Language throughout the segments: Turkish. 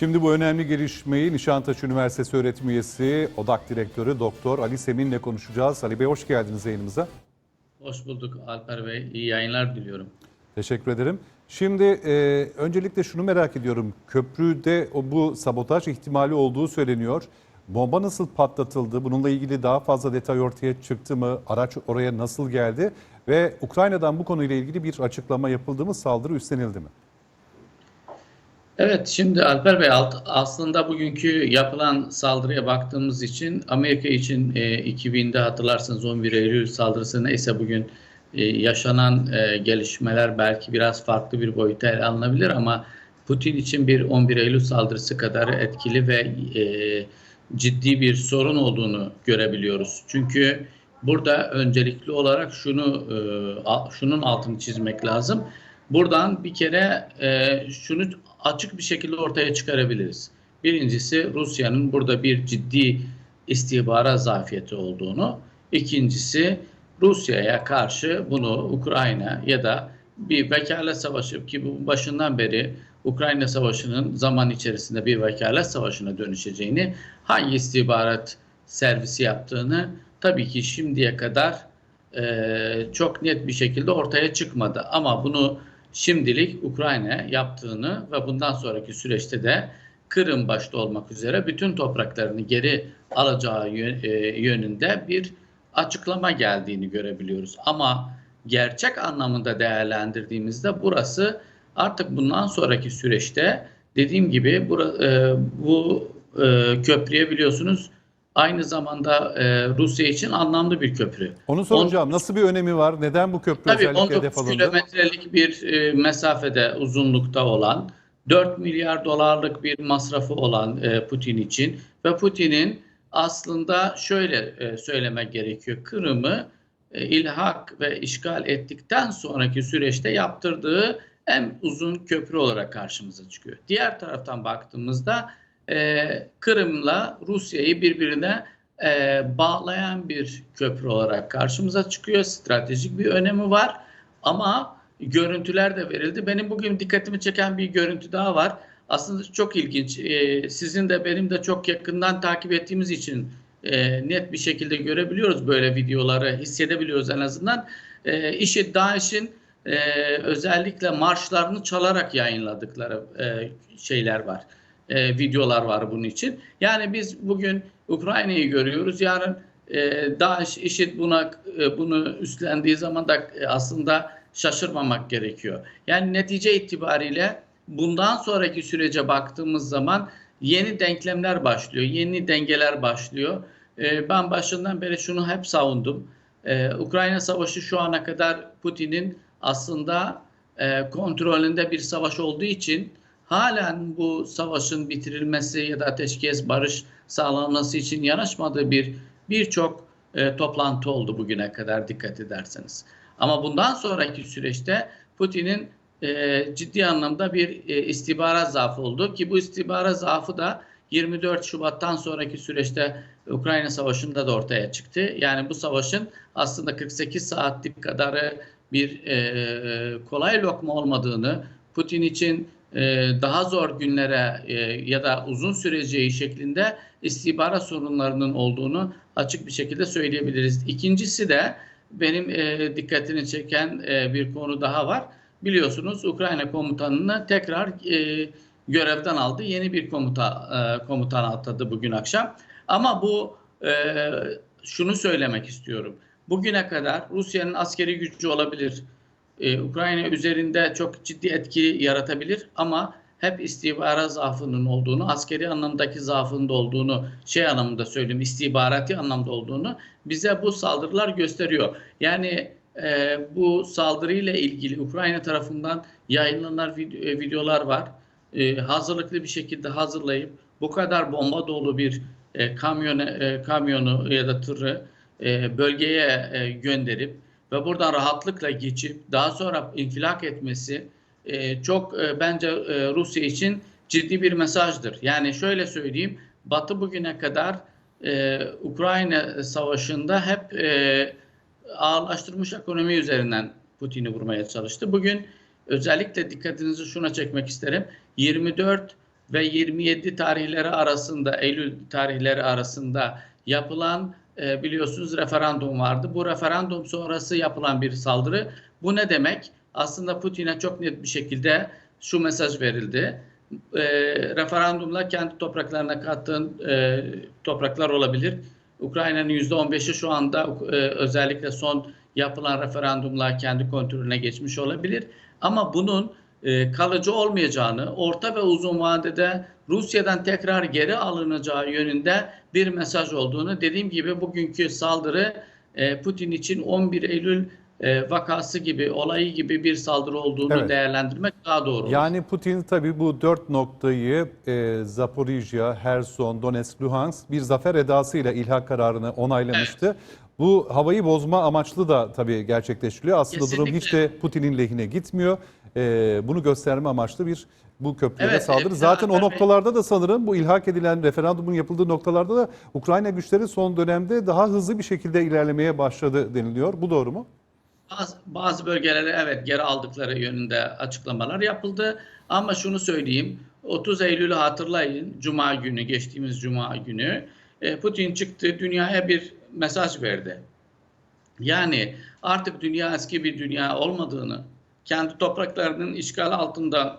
Şimdi bu önemli gelişmeyi Nişantaşı Üniversitesi öğretim üyesi, ODAK Direktörü Doktor Ali Semin'le konuşacağız. Ali Bey hoş geldiniz yayınımıza. Hoş bulduk Alper Bey. İyi yayınlar diliyorum. Teşekkür ederim. Şimdi e, öncelikle şunu merak ediyorum. Köprüde o bu sabotaj ihtimali olduğu söyleniyor. Bomba nasıl patlatıldı? Bununla ilgili daha fazla detay ortaya çıktı mı? Araç oraya nasıl geldi? Ve Ukrayna'dan bu konuyla ilgili bir açıklama yapıldı mı? Saldırı üstlenildi mi? Evet şimdi Alper Bey aslında bugünkü yapılan saldırıya baktığımız için Amerika için e, 2000'de hatırlarsınız 11 Eylül saldırısı neyse bugün e, yaşanan e, gelişmeler belki biraz farklı bir boyuta ele alınabilir ama Putin için bir 11 Eylül saldırısı kadar etkili ve e, ciddi bir sorun olduğunu görebiliyoruz. Çünkü burada öncelikli olarak şunu e, şunun altını çizmek lazım. Buradan bir kere e, şunu açık bir şekilde ortaya çıkarabiliriz. Birincisi Rusya'nın burada bir ciddi istihbarat zafiyeti olduğunu. İkincisi Rusya'ya karşı bunu Ukrayna ya da bir vekalet savaşı ki bu başından beri Ukrayna savaşının zaman içerisinde bir vekalet savaşına dönüşeceğini hangi istihbarat servisi yaptığını tabii ki şimdiye kadar e, çok net bir şekilde ortaya çıkmadı. Ama bunu şimdilik Ukrayna yaptığını ve bundan sonraki süreçte de Kırım başta olmak üzere bütün topraklarını geri alacağı e, yönünde bir açıklama geldiğini görebiliyoruz. Ama gerçek anlamında değerlendirdiğimizde burası artık bundan sonraki süreçte dediğim gibi e, bu e, köprüye biliyorsunuz aynı zamanda e, Rusya için anlamlı bir köprü. Onu soracağım. Nasıl bir önemi var? Neden bu köprü Tabii özellikle 19 hedef alındı? kilometrelik bir e, mesafede uzunlukta olan 4 milyar dolarlık bir masrafı olan e, Putin için ve Putin'in aslında şöyle e, söylemek gerekiyor. Kırım'ı e, ilhak ve işgal ettikten sonraki süreçte yaptırdığı en uzun köprü olarak karşımıza çıkıyor. Diğer taraftan baktığımızda e, Kırım'la Rusya'yı birbirine e, bağlayan bir köprü olarak karşımıza çıkıyor. Stratejik bir önemi var ama görüntüler de verildi. Benim bugün dikkatimi çeken bir görüntü daha var. Aslında çok ilginç. E, sizin de benim de çok yakından takip ettiğimiz için e, net bir şekilde görebiliyoruz böyle videoları, hissedebiliyoruz en azından. E, işi DAEŞ'in e, özellikle marşlarını çalarak yayınladıkları e, şeyler var. E, videolar var bunun için. Yani biz bugün Ukrayna'yı görüyoruz. Yarın e, DAEŞ, IŞİD buna e, bunu üstlendiği zaman da e, aslında şaşırmamak gerekiyor. Yani netice itibariyle bundan sonraki sürece baktığımız zaman yeni denklemler başlıyor, yeni dengeler başlıyor. E, ben başından beri şunu hep savundum. E, Ukrayna Savaşı şu ana kadar Putin'in aslında e, kontrolünde bir savaş olduğu için halen bu savaşın bitirilmesi ya da ateşkes barış sağlanması için yanaşmadığı bir birçok e, toplantı oldu bugüne kadar dikkat ederseniz. Ama bundan sonraki süreçte Putin'in e, ciddi anlamda bir e, istihbarat zaafı oldu ki bu istihbarat zaafı da 24 Şubat'tan sonraki süreçte Ukrayna Savaşı'nda da ortaya çıktı. Yani bu savaşın aslında 48 saatlik kadarı bir e, kolay lokma olmadığını, Putin için daha zor günlere e, ya da uzun süreceği şeklinde istihbarat sorunlarının olduğunu açık bir şekilde söyleyebiliriz. İkincisi de benim e, dikkatini çeken e, bir konu daha var. Biliyorsunuz Ukrayna komutanını tekrar e, görevden aldı. Yeni bir komuta e, komutan atadı bugün akşam. Ama bu e, şunu söylemek istiyorum. Bugüne kadar Rusya'nın askeri gücü olabilir. Ee, Ukrayna üzerinde çok ciddi etki yaratabilir ama hep istihbarat zaafının olduğunu, askeri anlamdaki zaafının olduğunu, şey anlamında söyleyeyim, istihbarati anlamda olduğunu bize bu saldırılar gösteriyor. Yani e, bu saldırıyla ilgili Ukrayna tarafından yayınlanan video, e, videolar var. E, hazırlıklı bir şekilde hazırlayıp bu kadar bomba dolu bir e, kamyonu, e, kamyonu ya da tırı e, bölgeye e, gönderip ve buradan rahatlıkla geçip daha sonra infilak etmesi e, çok e, bence e, Rusya için ciddi bir mesajdır. Yani şöyle söyleyeyim, Batı bugüne kadar e, Ukrayna savaşında hep e, ağırlaştırmış ekonomi üzerinden Putin'i vurmaya çalıştı. Bugün özellikle dikkatinizi şuna çekmek isterim. 24 ve 27 tarihleri arasında, Eylül tarihleri arasında yapılan e, biliyorsunuz referandum vardı. Bu referandum sonrası yapılan bir saldırı. Bu ne demek? Aslında Putin'e çok net bir şekilde şu mesaj verildi. E, referandumla kendi topraklarına kattığın e, topraklar olabilir. Ukrayna'nın %15'i şu anda e, özellikle son yapılan referandumla kendi kontrolüne geçmiş olabilir. Ama bunun e, kalıcı olmayacağını, orta ve uzun vadede Rusya'dan tekrar geri alınacağı yönünde bir mesaj olduğunu, dediğim gibi bugünkü saldırı e, Putin için 11 Eylül e, vakası gibi, olayı gibi bir saldırı olduğunu Evet. değerlendirmek daha doğru. olur. Yani Putin tabii bu dört noktayı e, Zaporijya, Herson, Donetsk, Luhansk bir zafer edasıyla ilhak kararını onaylamıştı. Bu havayı bozma amaçlı da tabii gerçekleştiriliyor. Aslında durum hiç de Putin'in lehine gitmiyor. E, bunu gösterme amaçlı bir bu köprülere Evet, saldırı. e, Zaten o noktalarda da sanırım bu ilhak edilen referandumun yapıldığı noktalarda da Ukrayna güçleri son dönemde daha hızlı bir şekilde ilerlemeye başladı deniliyor. Bu doğru mu? Bazı, bazı bölgeleri evet geri aldıkları yönünde açıklamalar yapıldı. Ama şunu söyleyeyim. 30 Eylül'ü hatırlayın. Cuma günü, geçtiğimiz Cuma günü e, Putin çıktı dünyaya bir mesaj verdi. Yani artık dünya eski bir dünya olmadığını, kendi topraklarının işgal altında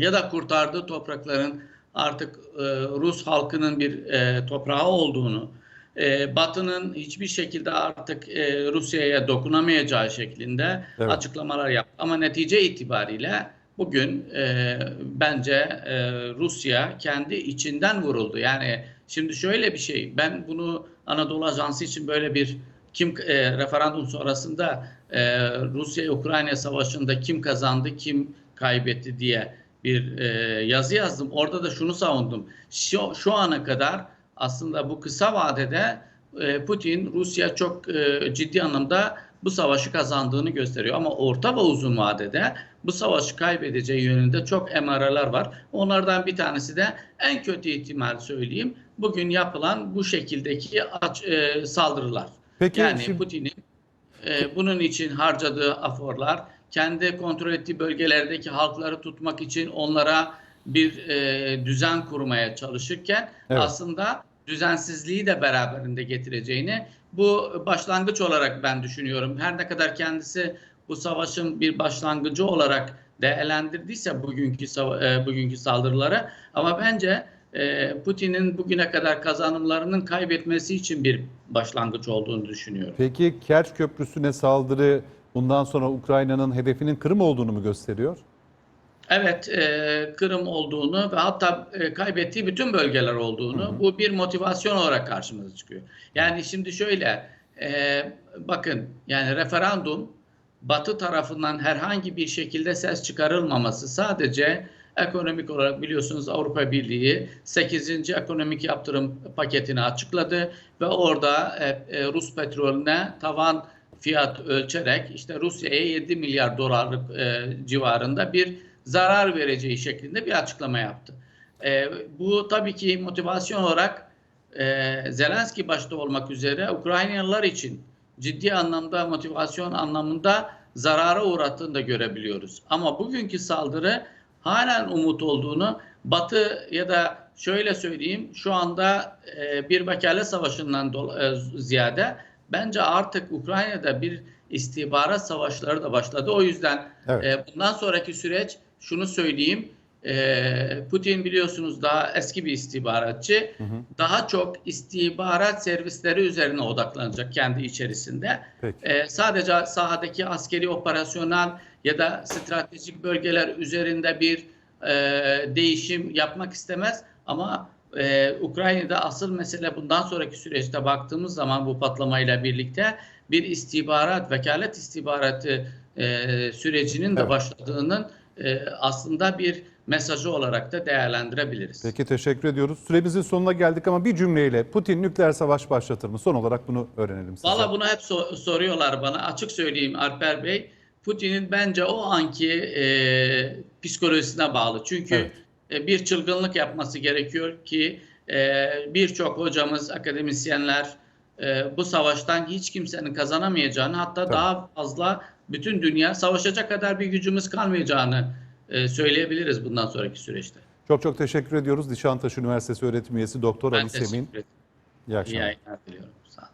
ya da kurtardığı toprakların artık e, Rus halkının bir e, toprağı olduğunu, e, Batı'nın hiçbir şekilde artık e, Rusya'ya dokunamayacağı şeklinde Evet. açıklamalar yaptı. Ama netice itibariyle bugün e, bence e, Rusya kendi içinden vuruldu. Yani şimdi şöyle bir şey, ben bunu Anadolu Ajansı için böyle bir kim e, referandum sonrasında e, Rusya-Ukrayna savaşında kim kazandı, kim kaybetti diye bir e, yazı yazdım. Orada da şunu savundum. Şu, şu ana kadar aslında bu kısa vadede e, Putin Rusya çok e, ciddi anlamda bu savaşı kazandığını gösteriyor. Ama orta ve uzun vadede bu savaşı kaybedeceği yönünde çok emareler var. Onlardan bir tanesi de en kötü ihtimal söyleyeyim. Bugün yapılan bu şekildeki aç, e, saldırılar. Peki yani şimdi- Putin'in e, bunun için harcadığı aforlar, kendi kontrol ettiği bölgelerdeki halkları tutmak için onlara bir e, düzen kurmaya çalışırken Evet. aslında düzensizliği de beraberinde getireceğini bu başlangıç olarak ben düşünüyorum. Her ne kadar kendisi bu savaşın bir başlangıcı olarak değerlendirdiyse bugünkü e, bugünkü saldırıları ama bence e, Putin'in bugüne kadar kazanımlarının kaybetmesi için bir başlangıç olduğunu düşünüyorum. Peki Kerç Köprüsü'ne saldırı bundan sonra Ukrayna'nın hedefinin Kırım olduğunu mu gösteriyor? Evet, e, Kırım olduğunu ve hatta e, kaybettiği bütün bölgeler olduğunu bu bir motivasyon olarak karşımıza çıkıyor. Yani şimdi şöyle, e, bakın yani referandum Batı tarafından herhangi bir şekilde ses çıkarılmaması sadece ekonomik olarak biliyorsunuz Avrupa Birliği 8. ekonomik yaptırım paketini açıkladı ve orada e, e, Rus petrolüne tavan fiyat ölçerek işte Rusya'ya 7 milyar dolarlık e, civarında bir zarar vereceği şeklinde bir açıklama yaptı. E, bu tabii ki motivasyon olarak e, Zelenski başta olmak üzere Ukraynalılar için ciddi anlamda motivasyon anlamında zarara uğrattığını da görebiliyoruz. Ama bugünkü saldırı halen umut olduğunu Batı ya da şöyle söyleyeyim şu anda e, bir vekale savaşından dola- e, ziyade bence artık Ukrayna'da bir istihbarat savaşları da başladı. O yüzden Evet. e, bundan sonraki süreç şunu söyleyeyim. e, Putin biliyorsunuz daha eski bir istihbaratçı. Daha çok istihbarat servisleri üzerine odaklanacak kendi içerisinde. Peki. E, sadece sahadaki askeri operasyonel ya da stratejik bölgeler üzerinde bir e, değişim yapmak istemez. Ama e, Ukrayna'da asıl mesele bundan sonraki süreçte baktığımız zaman bu patlamayla birlikte bir istihbarat, vekalet istihbaratı e, sürecinin de Evet. başladığının e, aslında bir mesajı olarak da değerlendirebiliriz. Peki teşekkür ediyoruz. Süremizin sonuna geldik ama bir cümleyle Putin nükleer savaş başlatır mı? Son olarak bunu öğrenelim size. Valla bunu hep so- soruyorlar bana. Açık söyleyeyim Alper Bey. Putin'in bence o anki e, psikolojisine bağlı. Çünkü Evet. E, bir çılgınlık yapması gerekiyor ki e, birçok hocamız, akademisyenler e, bu savaştan hiç kimsenin kazanamayacağını hatta Tabii. daha fazla bütün dünya savaşacak kadar bir gücümüz kalmayacağını söyleyebiliriz bundan sonraki süreçte. Çok çok teşekkür ediyoruz. Nişantaşı Üniversitesi öğretim üyesi Doktor Ben Ali Semin. teşekkür ederim. İyi İyi akşamlar. diliyorum. Sağ olun.